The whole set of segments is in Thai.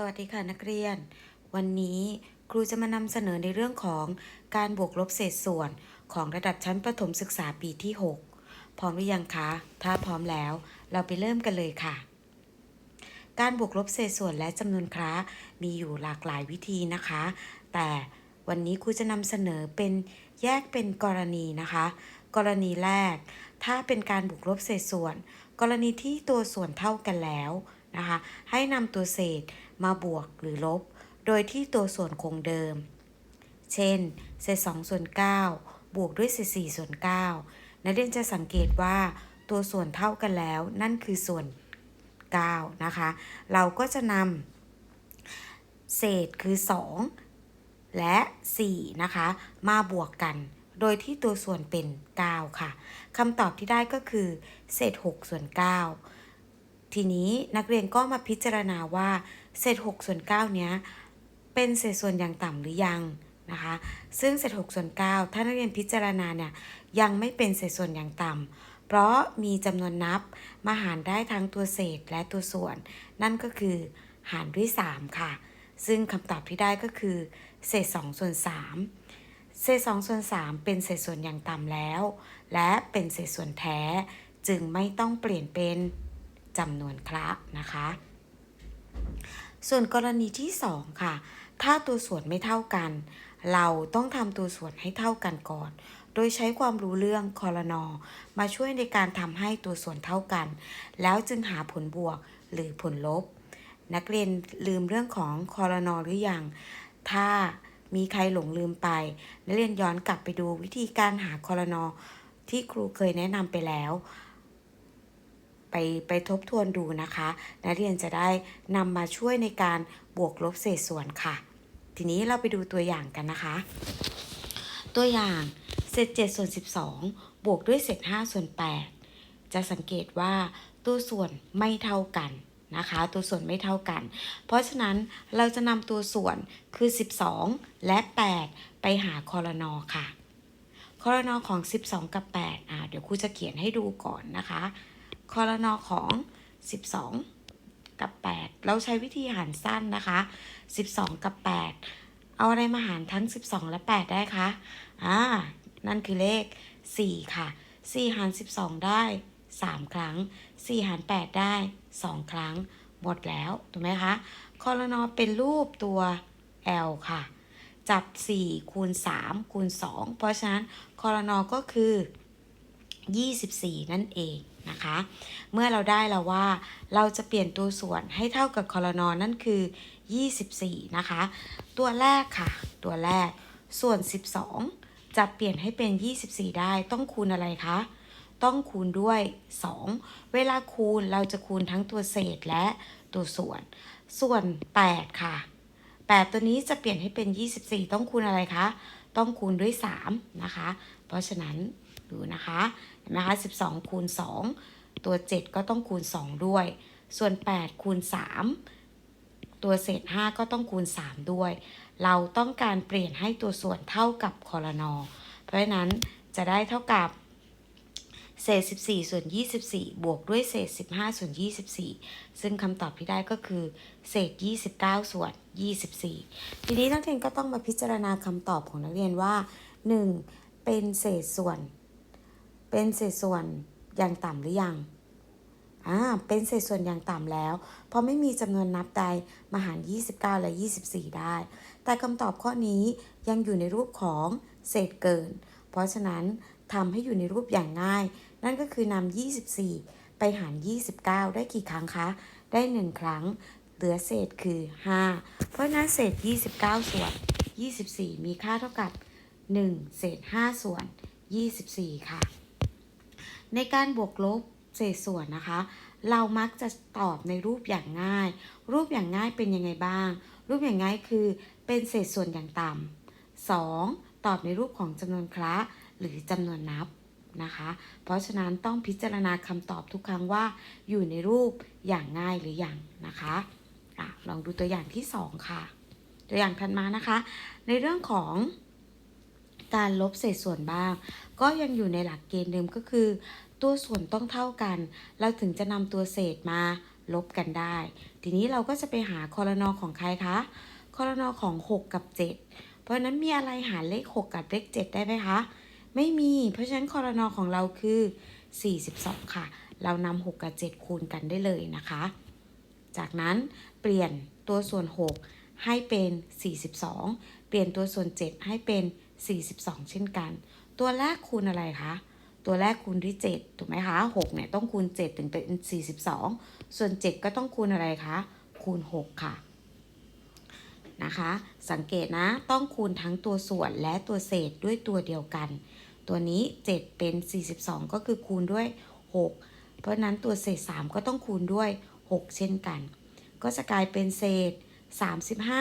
สวัสดีค่ะนักเรียน วันนี้ครูจะมานำเสนอในเรื่องของการบวกลบเศษส่วนของระดับชั้นประถมศึกษาปีที่ 6 พร้อมหรือยังคะ ถ้าพร้อมแล้ว เราไปเริ่มกันเลยค่ะ การบวกลบเศษส่วนและจำนวนครามีอยู่หลากหลายวิธีนะคะ แต่วันนี้ครูจะนำเสนอเป็นแยกเป็นกรณีนะคะ กรณีแรก ถ้าเป็นการบวกลบเศษส่วน กรณีที่ตัวส่วนเท่ากันแล้วนะคะ ให้นำตัวเศษ มาบวกหรือลบ โดยที่ตัวส่วนคงเดิม เช่น เศษ2ส่วน9บวกด้วยเศษ4ส่วน9นักเรียนจะสังเกตว่าตัวส่วนเท่ากันแล้ว นั่นคือส่วน9นะคะ เราก็จะนำเศษคือ 2 และ 4 นะคะ มาบวกกัน โดยที่ตัวส่วนเป็น 9 ค่ะคำตอบที่ได้ก็คือ เศษ 6 ส่วน 9 ทีนี้นักเรียนก็มาพิจารณาว่า เศษ6ส่วน9เนี้ยเป็นเศษส่วนอย่างต่ำหรือยังนะคะ ซึ่งเศษ6ส่วน9ถ้านักเรียนพิจารณาเนี่ยยังไม่เป็นเศษส่วนอย่างต่ำเพราะมีจำนวนนับมาหารได้ทั้งตัวเศษและตัวส่วน นั่นก็คือหารด้วย 3 ค่ะ ซึ่งคำตอบที่ได้ก็คือ เศษ2ส่วน3เศษ2ส่วน3เป็นเศษส่วนอย่างต่ำแล้ว และเป็นเศษส่วนแท้จึงไม่ต้องเปลี่ยนเป็นจำนวนคละนะคะ ส่วนกรณีที่ 2 ค่ะ ถ้าตัวส่วนไม่เท่ากัน เราต้องทำตัวส่วนให้เท่ากันก่อน โดยใช้ความรู้เรื่องคอรนอมาช่วยในการทำให้ตัวส่วนเท่ากัน แล้วจึงหาผลบวกหรือผลลบ นักเรียนลืมเรื่องของคอรนอหรือยัง ถ้ามีใครหลงลืมไป นักเรียนย้อนกลับไปดูวิธีการหาคอรนอที่ครูเคยแนะนำไปแล้ว ไปไปทบทวนดูนะคะ นักเรียนจะได้นำมาช่วยในการบวกลบเศษส่วนค่ะ ทีนี้เราไปดูตัวอย่างกันนะคะ ตัวอย่างเศษ7ส่วน12 บวกด้วยเศษ5ส่วน 8 จะสังเกตว่าตัวส่วนไม่เท่ากันนะคะ ตัวส่วนไม่เท่ากัน เพราะฉะนั้นเราจะนำตัวส่วนคือ 12 และ 8 ไปหาคอรนอค่ะคอรนอของ 12 กับ8อ่าเดี๋ยวครูจะเขียนให้ดูก่อนนะคะ คอรนอของ 12 กับ 8 เราใช้วิธีหารสั้นนะคะ 12 กับ 8 เอาอะไรมาหารทั้ง 12 และ 8 ได้คะอ่านั่นคือเลข 4 ค่ะ 4 หาร 12 ได้ 3 ครั้ง 4 หาร 8 ได้ 2 ครั้ง หมดแล้วถูกไหมคะคอรนอเป็นรูปตัว L ค่ะ จับ 4 คูณ 3 คูณ 2 เพราะฉะนั้นคอรนอก็คือ 24 นั่นเอง นะคะ เมื่อเราได้แล้วว่า เราจะเปลี่ยนตัวส่วนให้เท่ากับคอรนอนั่นคือ 24 นะคะ ตัวแรกค่ะ ตัวแรกส่วน 12 จะเปลี่ยนให้เป็น 24 ได้ต้องคูณอะไรคะต้องคูณด้วย 2 เวลาคูณเราจะคูณทั้งตัวเศษและตัวส่วน ส่วน 8 ค่ะ 8 ตัวนี้จะเปลี่ยนให้เป็น 24 ต้องคูณอะไรคะ ต้องคูณด้วย 3 นะคะ เพราะฉะนั้นดูนะคะเห็นไหมคะ12 คูณ 2 ตัว 7 ก็ต้องคูณ 2 ด้วย ส่วน 8 คูณ 3 ตัวเศษ 5 ก็ต้องคูณ 3 ด้วย เราต้องการเปลี่ยนให้ตัวส่วนเท่ากับคอรนอเพราะฉะนั้นจะได้เท่ากับเศษ 14 ส่วน 24 บวกด้วยเศษ 15 ส่วน 24 ซึ่งคำตอบที่ได้ก็คือ เศษ 29 ส่วน 24 ทีนี้นักเรียนก็ต้องมาพิจารณาคำตอบของนักเรียนว่า 1. เป็นเศษส่วน เป็นเศษส่วนอย่างต่ำหรือยังอ่าเป็นเศษส่วนอย่างต่ำแล้วเพราะไม่มีจำนวนนับใดมาหาร 29 และ 24 ได้ แต่คำตอบข้อนี้ยังอยู่ในรูปของเศษเกิน เพราะฉะนั้นทำให้อยู่ในรูปอย่างง่าย นั่นก็คือนำ24 ไปหาร 29 ได้กี่ครั้งคะ ได้ 1 ครั้ง เหลือเศษคือ 5 เพราะฉะนั้นเศษ 29 ส่วน 24 มีค่าเท่ากับ 1 เศษ 5 ส่วน 24 ค่ะ ในการบวกลบเศษส่วนนะคะ เรามักจะตอบในรูปอย่างง่าย รูปอย่างง่ายเป็นยังไงบ้าง รูปอย่างง่ายคือเป็นเศษส่วนอย่างต่ำ 2. ตอบในรูปของจำนวนคละหรือจำนวนนับนะคะ เพราะฉะนั้นต้องพิจารณาคำตอบทุกครั้งว่า อยู่ในรูปอย่างง่ายหรืออยังนะคะอะลองดูตัวอย่างที่ 2 ค่ะ ตัวอย่างถัดมานะคะ ในเรื่องของ การลบเศษส่วนบ้าง ก็ยังอยู่ในหลักเกณฑ์เดิมก็คือ ตัวส่วนต้องเท่ากัน เราถึงจะนำตัวเศษมาลบกันได้ ทีนี้เราก็จะไปหาคอรนอของใครคะ คอรนอของ 6 กับ 7 เพราะนั้นมีอะไรหารเลข 6 กับเลข 7 ได้ไหมคะ ไม่มี เพราะฉะนั้นคอรนอของเราคือ 42 ค่ะ เรานำ6 กับ 7 คูณกันได้เลยนะคะ จากนั้นเปลี่ยนตัวส่วน 6 ให้เป็น 42 เปลี่ยนตัวส่วน 7 ให้เป็น 42 เช่นกัน ตัวแรกคูณอะไรคะ ตัวแรกคูณด้วย 7 ถูกไหมคะ 6 เนี่ยต้องคูณ 7 ถึงเป็น 42 ส่วน 7 ก็ต้องคูณอะไรคะ คูณ 6 ค่ะ นะคะ สังเกตนะ ต้องคูณทั้งตัวส่วนและตัวเศษด้วยตัวเดียวกัน ตัวนี้ 7 เป็น 42 ก็คือคูณด้วย 6 เพราะนั้นตัวเศษ 3 ก็ต้องคูณด้วย 6 เช่นกัน ก็จะกลายเป็นเศษ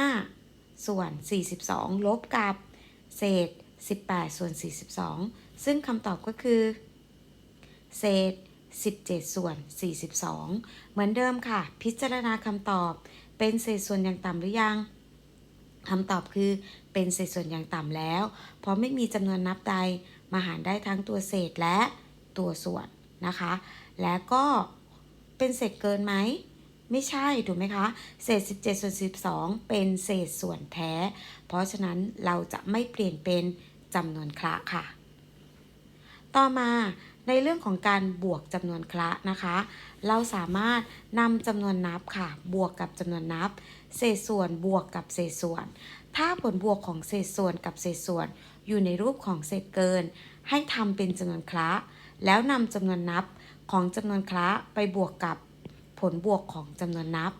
35 ส่วน 42 ลบกับ เศษ 18 ส่วน 42 ซึ่งคำตอบก็คือ เศษ 17 ส่วน 42 เหมือนเดิมค่ะ พิจารณาคำตอบเป็นเศษส่วนอย่างต่ำหรือยังคำตอบคือเป็นเศษส่วนอย่างต่ำแล้ว เพราะไม่มีจำนวนนับใดมาหารได้ทั้งตัวเศษและตัวส่วนนะคะ แล้วก็เป็นเศษเกินไหม ไม่ใช่ถูกไหมคะ เศษ 17 ส่วน 12 เป็นเศษส่วนแท้ เพราะฉะนั้นเราจะไม่เปลี่ยนเป็นจำนวนคละค่ะ ต่อมาในเรื่องของการบวกจำนวนคละนะคะ เราสามารถนำจำนวนนับค่ะ บวกกับจำนวนนับ เศษส่วนบวกกับเศษส่วน ถ้าผลบวกของเศษส่วนกับเศษส่วน อยู่ในรูปของเศษเกิน ให้ทำเป็นจำนวนคละ แล้วนำจำนวนนับของจำนวนคละไปบวกกับ ผลบวกของจำนวนนับ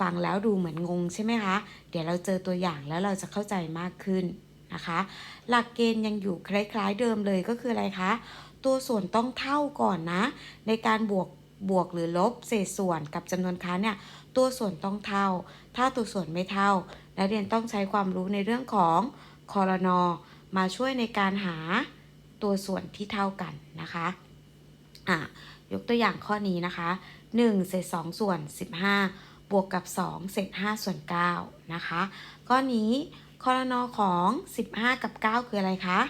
ฟังแล้วดูเหมือนงงใช่ไหมคะ เดี๋ยวเราเจอตัวอย่างแล้วเราจะเข้าใจมากขึ้นนะคะ หลักเกณฑ์ยังอยู่คล้ายๆเดิมเลยก็คืออะไรคะ ตัวส่วนต้องเท่าก่อนนะ ในการบวกบวกหรือลบเศษส่วนกับจำนวนค้าเนี่ยตัวส่วนต้องเท่า ถ้าตัวส่วนไม่เท่า นักเรียนต้องใช้ความรู้ในเรื่องของคอรนอมาช่วยในการหาตัวส่วนที่เท่ากันนะคะอะยกตัวอย่างข้อนี้นะคะ 1เศษ2ส่วน 15 บวกกับ 2 เศษ5ส่วน9นะคะข้อนี้คอรนอของ 15 กับ 9 คืออะไรคะ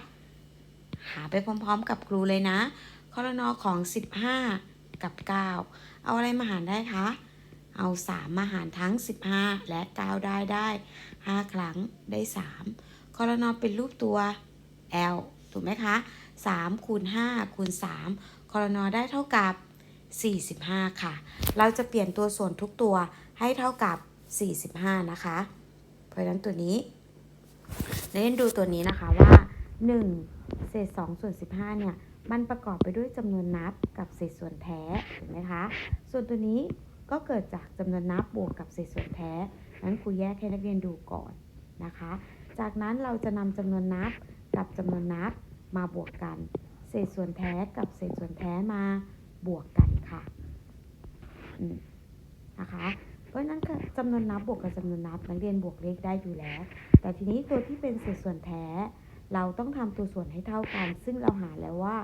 หาไปพร้อมๆกับครูเลยนะคอรนอของ 15 กับ 9 เอาอะไรมาหารได้คะ เอา 3 มาหารทั้ง 15 และ 9 ได้ได้ 5 ครั้งได้ 3คอรนอเป็นรูปตัว L ถูกไหมคะ3คูณ5คูณ3คอรนอได้เท่ากับ 45 ค่ะ เราจะเปลี่ยนตัวส่วนทุกตัวให้เท่ากับ 45 นะคะ เพราะฉะนั้นตัวนี้เน้นดูตัวนี้นะคะว่า 1 เศษ2ส่วน15 เนี่ย มันประกอบไปด้วยจำนวนนับกับเศษส่วนแท้ถูกไหมคะ ส่วนตัวนี้ก็เกิดจากจำนวนนับบวกกับเศษส่วนแท้นั้นครูแยกให้นักเรียนดูก่อนนะคะ จากนั้นเราจะนำจำนวนนับกับจำนวนนับมาบวกกัน เศษส่วนแท้กับเศษส่วนแท้มา บวกกันค่ะนะคะเพราะนั้นค่ะจำนวนนับบวกกับจำนวนนับนักเรียนบวกเลขได้อยู่แล้ว แต่ทีนี้ตัวที่เป็นเศษส่วนแท้ เราต้องทำตัวส่วนให้เท่ากัน ซึ่งเราหาแล้วว่า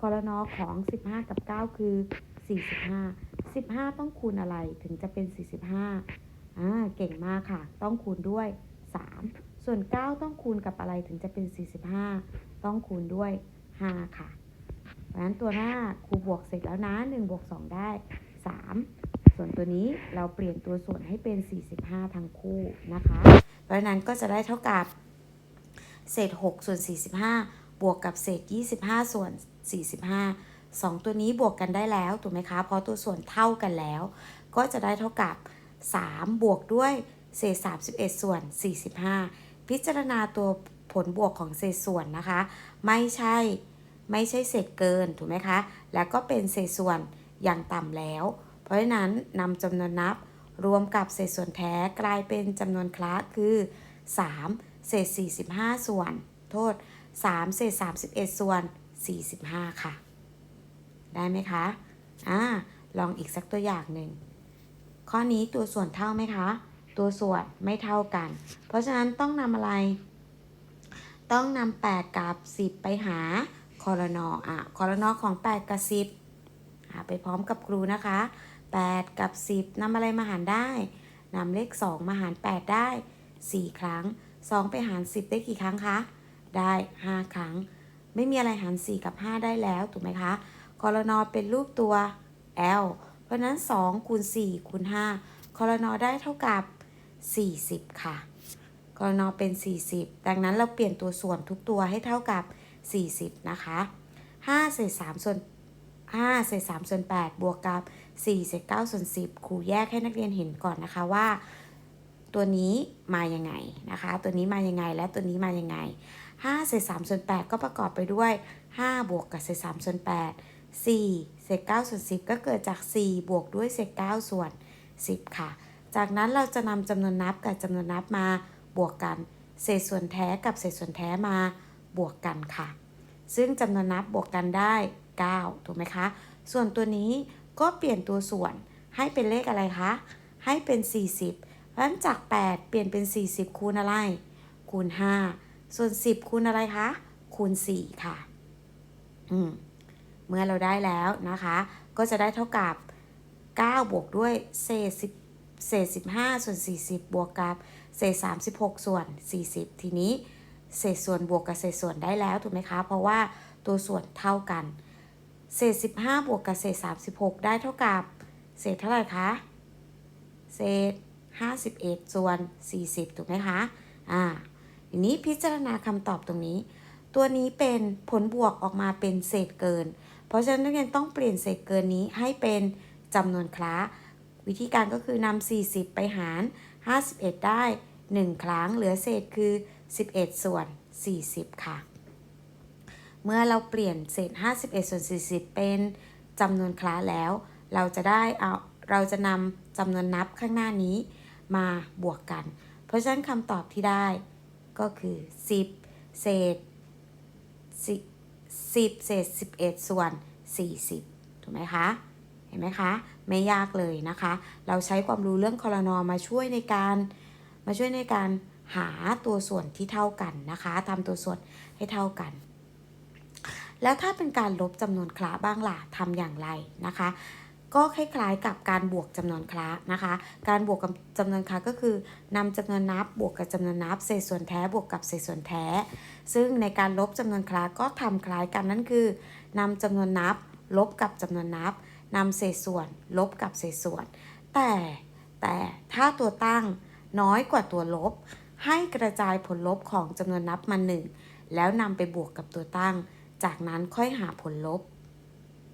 กรนอของ 15 กับ 9 คือ 45 15 ต้องคูณอะไรถึงจะเป็น 45อ่าเก่งมากค่ะ ต้องคูณด้วย 3 ส่วน 9 ต้องคูณกับอะไรถึงจะเป็น 45 ต้องคูณด้วย 5 ค่ะ เพราะฉะนั้นตัวหน้าครูบวกเสร็จแล้วนะ1บวก2ได้ 3 ส่วนตัวนี้เราเปลี่ยนตัวส่วนให้เป็น 45 ทั้งคู่นะคะ เพราะฉะนั้นก็จะได้เท่ากับเศษ 6 ส่วน 45 บวกกับเศษ 25 ส่วน 45 2 ตัวนี้บวกกันได้แล้วถูกไหมคะเพราะตัวส่วนเท่ากันแล้ว ก็จะได้เท่ากับ 3 บวกด้วยเศษ 31 ส่วน 45 พิจารณาตัวผลบวกของเศษส่วนนะคะ ไม่ใช่ ไม่ใช่เศษเกินถูกไหมคะ แล้วก็เป็นเศษส่วนอย่างต่ำแล้ว เพราะฉะนั้นนำจำนวนนับรวมกับเศษส่วนแท้กลายเป็นจำนวนคละคือ 3 เศษ 45 ส่วน โทษ 3 เศษ 31 ส่วน 45 ค่ะ ได้ไหมคะอ่าลองอีกสักตัวอย่างหนึ่ง ข้อนี้ตัวส่วนเท่าไหมคะ ตัวส่วนไม่เท่ากัน เพราะฉะนั้นต้องนำอะไร ต้องนำ8กับ 10 ไปหา คอรนออะคอรนอของ 8 กับ 10หาไปพร้อมกับครูนะคะ 8 กับ 10นำอะไรมาหารได้นำเลข 2 มาหาร 8 ได้ 4 ครั้ง 2 ไปหาร 10 ได้กี่ครั้งคะ ได้ 5 ครั้ง ไม่มีอะไรหาร 4 กับ 5 ได้แล้ว ถูกไหมคะคอรนอเป็นรูปตัว L เพราะฉะนั้น 2 คูณ 4 คูณ 5คอรนอได้เท่ากับ 40 ค่ะกรนอเป็น 40 ดังนั้นเราเปลี่ยนตัวส่วนทุกตัวให้เท่ากับ 40 นะคะ5เศษ3ส่วน5เศษ3ส่วน8บวกกับ4เศษ9ส่วน10 ครูแยกให้นักเรียนเห็นก่อนนะคะว่า ตัวนี้มายังไงนะคะ ตัวนี้มายังไงและตัวนี้มายังไง5เศษ3ส่วน8ก็ประกอบไปด้วย 5 บวกกับเศษ3ส่วน8 4เศษ9ส่วน10 ก็เกิดจาก 4 บวกด้วยเศษ9ส่วน 10 ค่ะ จากนั้นเราจะนำจำนวนนับกับจำนวนนับมาบวกกัน เศษส่วนแท้กับเศษส่วนแท้มา บวกกันค่ะ ซึ่งจำนวนนับบวกกันได้ 9 ถูกไหมคะ ส่วนตัวนี้ก็เปลี่ยนตัวส่วนให้เป็นเลขอะไรคะ ให้เป็น 40 เพราะฉะนั้นจาก 8 เปลี่ยนเป็น 40 คูณอะไร คูณ 5 ส่วน 10 คูณอะไรคะ คูณ 4 ค่ะ อืม เมื่อเราได้แล้วนะคะ ก็จะได้เท่ากับ 9 บวกด้วยเศษ10เศษ15 ส่วน 40 บวกกับ เศษ 36 ส่วน 40 ทีนี้ เศษส่วนบวกกับเศษส่วนได้แล้วถูกไหมคะ เพราะว่าตัวส่วนเท่ากัน เศษ 15 บวกกับเศษ 36 ได้เท่ากับ เศษเท่าไหร่คะ เศษ 51 ส่วน 40 ถูกไหมคะ อ่าทีนี้พิจารณาคำตอบตรงนี้ ตัวนี้เป็นผลบวกออกมาเป็นเศษเกิน เพราะฉะนั้นนักเรียนต้องเปลี่ยนเศษเกินนี้ให้เป็นจำนวนคลาวิธีการก็คือนำ40 ไปหาร 51 ได้ 1 ครั้งเหลือเศษคือ 11 ส่วน 40 ค่ะ เมื่อเราเปลี่ยนเศษ 51 ส่วน 40 เป็นจำนวนคลาแล้ว เราจะได้เอาเราจะนำจำนวนนับข้างหน้านี้มาบวกกัน เพราะฉะนั้นคำตอบที่ได้ก็คือ 10 เศษ 10 เศษ 11 ส่วน 40 ถูกไหมคะ เห็นไหมคะ ไม่ยากเลยนะคะ เราใช้ความรู้เรื่องคอรนอมาช่วยในการมาช่วยในการ หาตัวส่วนที่เท่ากันนะคะทำตัวส่วนให้เท่ากัน แล้วถ้าเป็นการลบจำนวนคละบ้างล่ะทำอย่างไรนะคะ ก็คล้ายๆกับการบวกจำนวนคละนะคะ การบวกกับจำนวนคละก็คือนำจำนวนนับบวกกับจำนวนนับเศษส่วนแท้บวกกับเศษส่วนแท้ ซึ่งในการลบจำนวนคละก็ทำคล้ายกันนั่นคือนำจำนวนนับ ลบกับจำนวนนับนำเศษส่วน ลบกับเศษส่วน แต่แต่ถ้าตัวตั้งน้อยกว่าตัวลบ ให้กระจายผลลบของจำนวนนับมาหนึ่งแล้วนำไปบวกกับตัวตั้ง จากนั้นค่อยหาผลลบ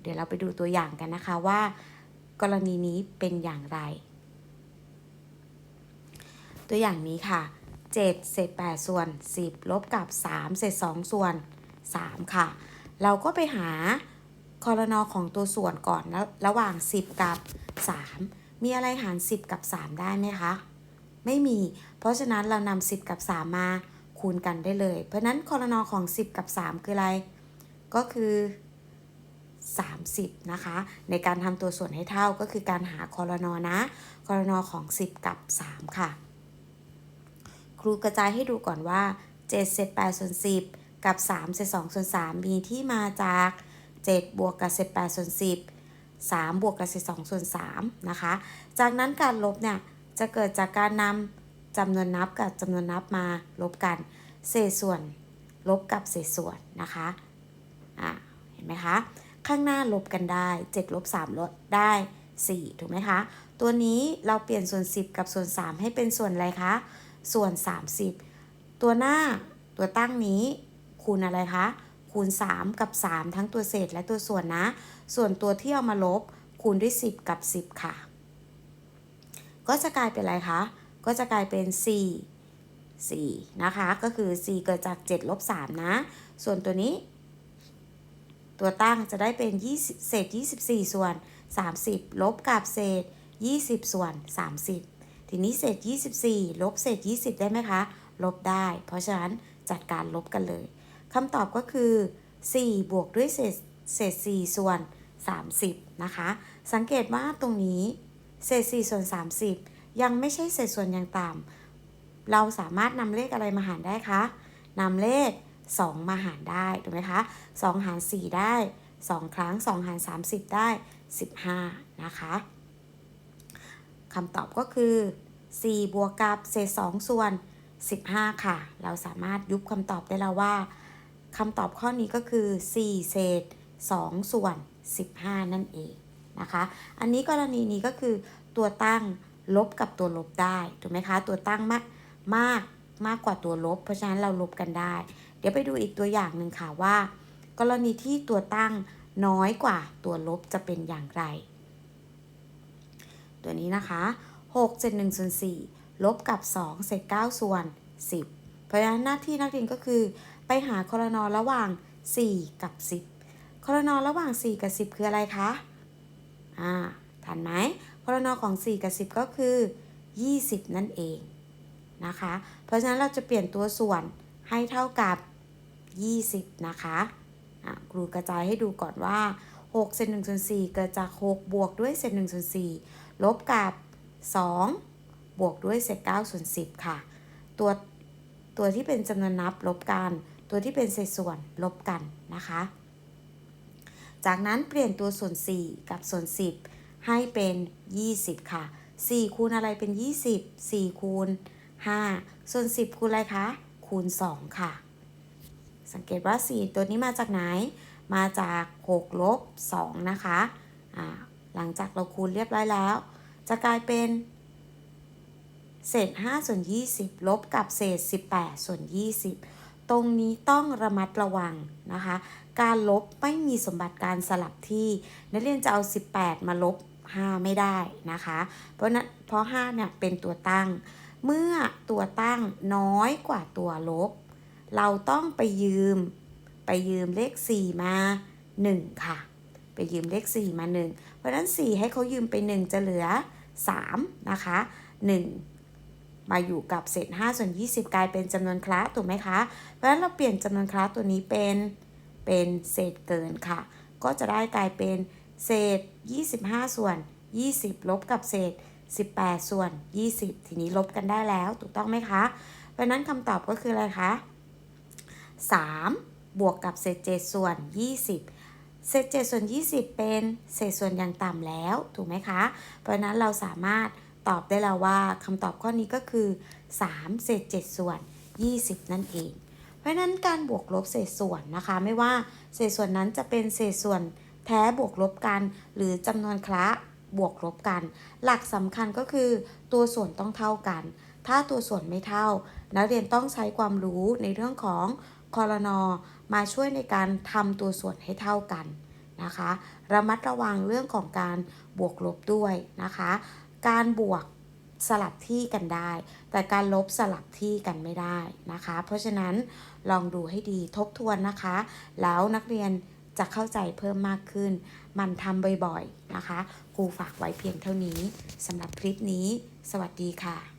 เดี๋ยวเราไปดูตัวอย่างกันนะคะว่า กรณีนี้เป็นอย่างไร ตัวอย่างนี้ค่ะ 7 เศษ 8 ส่วน 10 ลบกับ 3 เศษ 2 ส่วน 3 ค่ะ เราก็ไปหาคอรนอของตัวส่วนก่อนแล้วระหว่าง 10 กับ 3 มีอะไรหาร 10 กับ 3 ได้ไหมคะ ไม่มี เพราะฉะนั้นเรานำ10 กับ 3 มาคูณกันได้เลย เพราะฉะนั้นคอรนอของ 10 กับ 3 คืออะไร ก็คือ 30 นะคะ ในการทำตัวส่วนให้เท่าก็คือการหาคอรนอนะคอรนอของ 10 กับ 3 ค่ะ ครูกระจายให้ดูก่อนว่า7เศษ8ส่วน10 กับ3เศษ2ส่วน3มีที่มาจาก 7 บวกกับเศษ8ส่วน10 3 บวกกับเศษ2ส่วน3นะคะ จากนั้นการลบเนี่ย จะเกิดจากการนำจำนวนนับกับจำนวนนับมาลบกัน เศษส่วนลบกับเศษส่วนนะคะอะเห็นไหมคะ ข้างหน้าลบกันได้7ลบ3ลดได้ 4 ถูกไหมคะ ตัวนี้เราเปลี่ยนส่วน 10 กับส่วน 3 ให้เป็นส่วนอะไรคะ ส่วน 30 ตัวหน้าตัวตั้งนี้คูณอะไรคะ คูณ 3 กับ 3 ทั้งตัวเศษและตัวส่วนนะ ส่วนตัวที่เอามาลบคูณด้วย 10 กับ 10 ค่ะ ก็จะกลายเป็นอะไรคะ ก็จะกลายเป็น 4 4 นะคะ ก็คือ 4 เกิดจาก 7 ลบ 3 นะ ส่วนตัวนี้ ตัวตั้งจะได้เป็น20เศษ 24 ส่วน 30 ลบกับเศษ 20 ส่วน 30 ทีนี้เศษ 24 ลบเศษ 20 ได้ไหมคะ ลบได้ เพราะฉะนั้นจัดการลบกันเลยคำตอบก็คือ 4 บวกด้วยเศษเศษ 4 ส่วน 30 นะคะ สังเกตว่าตรงนี้ เศษ4ส่วน30 ยังไม่ใช่เศษส่วนอย่างต่ำเราสามารถนำเลขอะไรมาหารได้คะนำเลข 2 มาหารได้ถูกไหมคะ2หาร 4 ได้ 2 ครั้ง 2 หาร 30 ได้ 15 นะคะคำตอบก็คือ 4 บวกกับเศษ 2 ส่วน 15 ค่ะ เราสามารถยุบคำตอบได้แล้วว่าคำตอบข้อนี้ก็คือ 4 เศษ 2 ส่วน 15 นั่นเอง นะคะ อันนี้กรณีนี้ก็คือตัวตั้งลบกับตัวลบได้ถูกไหมคะ ตัวตั้งมากมากมากกว่าตัวลบ เพราะฉะนั้นเราลบกันได้ เดี๋ยวไปดูอีกตัวอย่างหนึ่งค่ะว่า กรณีที่ตัวตั้งน้อยกว่าตัวลบจะเป็นอย่างไร ตัวนี้นะคะ6เศษ1ส่วน4ลบกับ 2 เศษ9ส่วน 10 เพราะฉะนั้นหน้าที่นักเรียนก็คือ ไปหาคอรนอระหว่าง 4 กับ 10คอรนอระหว่าง 4 กับ 10 คืออะไรคะ อ่าทันไหมคอรนอของ 4 กับ 10 ก็คือ 20 นั่นเองนะคะ เพราะฉะนั้นเราจะเปลี่ยนตัวส่วนให้เท่ากับ 20 นะคะะครูกระจายให้ดูก่อนว่า6เศษ1ส่วน4เกิดจาก 6 บวกด้วยเศษ1ส่วน4ลบกับ 2 บวกด้วยเศษ9ส่วน10 ค่ะ ตัวตัวที่เป็นจำนวนนับลบกัน ตัวที่เป็นเศษส่วนลบกันนะคะ จากนั้นเปลี่ยนตัวส่วน 4 กับส่วน 10 ให้เป็น 20 ค่ะ 4 คูณอะไรเป็น 20 4 คูณ 5 ส่วน 10 คูณอะไรคะ คูณ 2 ค่ะ สังเกตว่า 4 ตัวนี้มาจากไหน มาจาก 6 ลบ 2 นะคะอ่าหลังจากเราคูณเรียบร้อยแล้ว จะกลายเป็น เศษ 5 ส่วน 20 ลบกับเศษ 18 ส่วน 20 ตรงนี้ต้องระมัดระวังนะคะ การลบไม่มีสมบัติการสลับที่ นักเรียนจะเอา 18 มาลบ 5 ไม่ได้นะคะ เพราะนั้นเพราะ5เนี่ยเป็นตัวตั้ง เมื่อตัวตั้งน้อยกว่าตัวลบ เราต้องไปยืม ไปยืมเลข 4 มา 1 ค่ะ ไปยืมเลข 4 มา 1 เพราะฉะนั้น 4 ให้เขายืมไป 1 จะเหลือ 3 นะคะ 1 มาอยู่กับเศษ5ส่วน20 กลายเป็นจำนวนคละถูกไหมคะ เพราะฉะนั้นเราเปลี่ยนจำนวนคละตัวนี้เป็นเป็นเศษเกินค่ะ ก็จะได้กลายเป็นเศษ 25 ส่วน 20 ลบกับเศษ 18 ส่วน 20 ทีนี้ลบกันได้แล้วถูกต้องไหมคะ เพราะนั้นคำตอบก็คืออะไรคะ 3 บวกกับเศษ 7 ส่วน 20เศษ7ส่วน 20 เป็นเศษส่วนอย่างต่ำแล้ว ถูกไหมคะ เพราะนั้นเราสามารถ ตอบได้แล้วว่าคำตอบข้อนี้ก็คือ 3 เศษ 7 ส่วน 20 นั่นเอง เพราะฉะนั้นการบวกลบเศษส่วนนะคะ ไม่ว่าเศษส่วนนั้นจะเป็นเศษส่วนแท้บวกลบกัน หรือจำนวนคละบวกลบกัน หลักสำคัญก็คือ ตัวส่วนต้องเท่ากัน ถ้าตัวส่วนไม่เท่า นักเรียนต้องใช้ความรู้ในเรื่องของคอรนอมาช่วยในการทำตัวส่วนให้เท่ากันนะคะ ระมัดระวังเรื่องของการบวกลบด้วยนะคะ การบวกสลับที่กันได้ แต่การลบสลับที่กันไม่ได้นะคะ เพราะฉะนั้นลองดูให้ดีทบทวนนะคะ แล้วนักเรียนจะเข้าใจเพิ่มมากขึ้น มันทำบ่อยๆนะคะครูฝากไว้เพียงเท่านี้สำหรับคลิปนี้ สวัสดีค่ะ